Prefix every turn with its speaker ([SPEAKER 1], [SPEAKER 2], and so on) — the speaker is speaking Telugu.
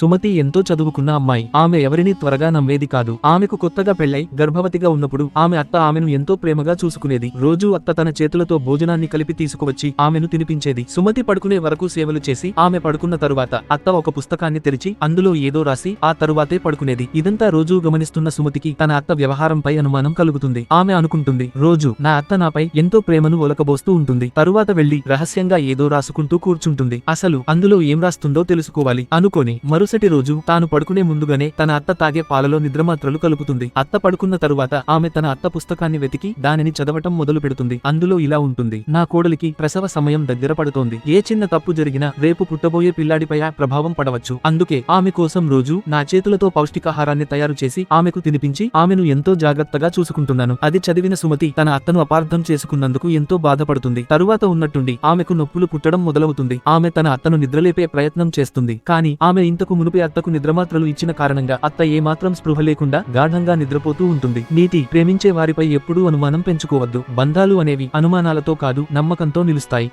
[SPEAKER 1] సుమతి ఎంతో చదువుకున్న అమ్మాయి. ఆమె ఎవరిని త్వరగా నమ్మేది కాదు. ఆమెకు కొత్తగా పెళ్ళై గర్భవతిగా ఉన్నప్పుడు ఆమె అత్త ఆమెను ఎంతో ప్రేమగా చూసుకునేది. రోజూ అత్త తన చేతులతో భోజనాన్ని కలిపి తీసుకువచ్చి ఆమెను తినిపించేది. సుమతి పడుకునే వరకు సేవలు చేసి ఆమె పడుకున్న తరువాత అత్త ఒక పుస్తకాన్ని తెరిచి అందులో ఏదో రాసి ఆ తరువాతే పడుకునేది. ఇదంతా రోజూ గమనిస్తున్న సుమతికి తన అత్త వ్యవహారంపై అనుమానం కలుగుతుంది. ఆమె అనుకుంటుంది రోజు నా అత్త నాపై ఎంతో ప్రేమను ఒలకబోస్తూ ఉంటుంది. తరువాత వెళ్ళి రహస్యంగా ఏదో రాసుకుంటూ కూర్చుంటుంది. అసలు అందులో ఏం రాస్తుందో తెలుసుకోవాలి. అనుకొని మరుసటి రోజు తాను పడుకునే ముందుగానే తన అత్త తాగే పాలలో నిద్రమాత్రలు కలుపుతుంది. అత్త పడుకున్న తరువాత ఆమె తన అత్త పుస్తకాన్ని వెతికి దానిని చదవటం మొదలు పెడుతుంది. అందులో ఇలా ఉంటుంది. నా కోడలికి ప్రసవ సమయం దగ్గర పడుతోంది. ఏ చిన్న తప్పు జరిగినా రేపు పుట్టబోయే పిల్లాడిపై ప్రభావం పడవచ్చు. అందుకే ఆమె కోసం రోజు నా చేతులతో పౌష్టికాహారాన్ని తయారు చేసి ఆమెకు తినిపించి ఆమెను ఎంతో జాగ్రత్తగా చూసుకుంటున్నాను. అది చదివిన సుమతి తన అత్తను అపార్థం చేసుకున్నందుకు ఎంతో బాధపడుతుంది. తరువాత ఉన్నట్టుండి ఆమెకు నొప్పులు పుట్టడం మొదలవుతుంది. ఆమె తన అత్తను నిద్రలేపే ప్రయత్నం చేస్తుంది. కానీ ఆమె ఇంతకు మునుపే అత్తకు నిద్రమాత్రలు ఇచ్చిన కారణంగా అత్త ఏమాత్రం స్పృహ లేకుండా గాఢంగా నిద్రపోతూ ఉంటుంది. నీతి ప్రేమించే వారిపై ఎప్పుడూ అనుమానం పెంచుకోవద్దు. బంధాలు అనేవి అనుమానాలతో కాదు నమ్మకంతో నిలుస్తాయి.